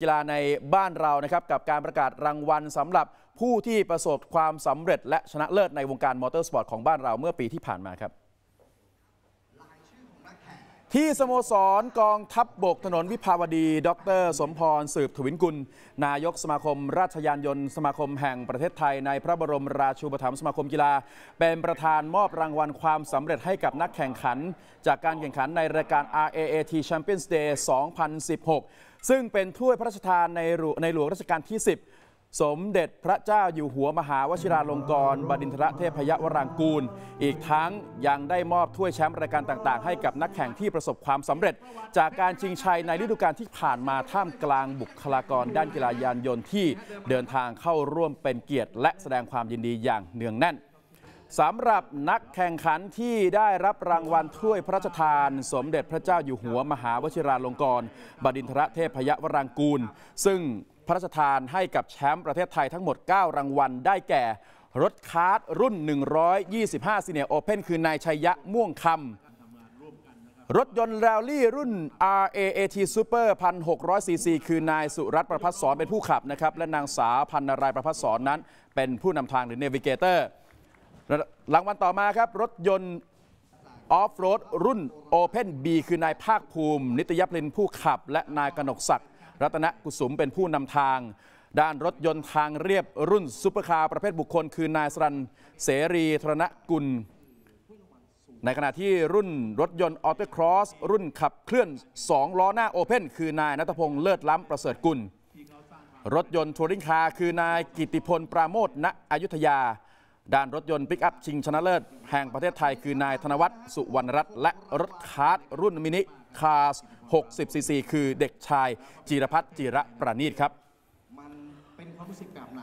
กีฬาในบ้านเรานะครับกับการประกาศรางวัลสำหรับผู้ที่ประสบความสำเร็จและชนะเลิศในวงการมอเตอร์สปอร์ตของบ้านเราเมื่อปีที่ผ่านมาครับ ที่สโมสรกองทัพบบกถนนวิภาวดี ดร สมพร สืบถวินกุล นายกสมาคม ราชยานยนต์สมาคมแห่งประเทศไทย ในพระบรมราชูปถัมภ์สมาคมกีฬา เป็นประธานมอบรางวัลความสำเร็จให้กับนักแข่งขัน จากการแข่งขันในรายการ RAAT Champions Day 2016 ซึ่งเป็นถ้วยพระราชทานในหลวงรัชกาลที่ 10 สมเด็จพระเจ้าอยู่หัวมหาวชิราลงกรณบดินทรเทพยวรางกูล อีกทั้งยังได้มอบถ้วยแชมป์รายการต่างๆ ให้กับนักแข่งที่ประสบความสำเร็จ จากการชิงชัยในฤดูกาลที่ผ่านมาท่ามกลางบุคลากรด้านกีฬายานยนต์ที่เดินทางเข้าร่วมเป็นเกียรติ และแสดงความยินดีอย่างเนืองแน่น สำหรับนักแข่งขันที่ได้รับรางวัลถ้วยพระราชทาน สมเด็จพระเจ้าอยู่หัวมหาวชิราลงกรณบดินทรเทพยวรางกูล ซึ่งพระราชทานให้กับแชมป์ประเทศไทยทั้งหมด 9 รางวัลได้แก่ รถคาร์ดรุ่น 125ซีเนียโอเพนคือนายชัยยะม่วงคำรถยนต์แรลลี่รุ่น RAAT Super 1,600ซีซีคือนายสุรัตน์ประพัฒสอนเป็นผู้ขับนะครับและนางสาวพันนารายประพัฒสอนนั้น เป็นผู้นำทางหรือ Navigator รางวัลต่อมาครับ รถยนต์ออฟโรดรุ่น Open B คือนายภาคภูมิ นิตยพลินผู้ขับ และนายกนกศักดิ์รัตนกุสุมเป็นผู้นำทาง ด้านรถยนต์ทางเรียบรุ่นซุปเปอร์คาร์ประเภทบุคคล คือนายสรันเสรีธรณกุล ในขณะที่รุ่นรถยนต์ออโตครอสรุ่นขับเคลื่อน 2 ล้อหน้าโอเพนคือนายนัทพงษ์เลิศล้ำประเสริฐกุล รถยนต์ทัวริงคาร์คือนายกิติพลปราโมทณอยุธยา ด้านรถยนต์ปิกอัพชิงชนะเลิศ แห่งประเทศไทยคือนายธนวัฒน์สุวรรณรัตน์และรถคาร์ดรุ่นมินิคาร์ส60ซีซีคือเด็กชายจิรพัฒน์จิระประณีตครับ มันเป็นความรู้สึกแบบไหน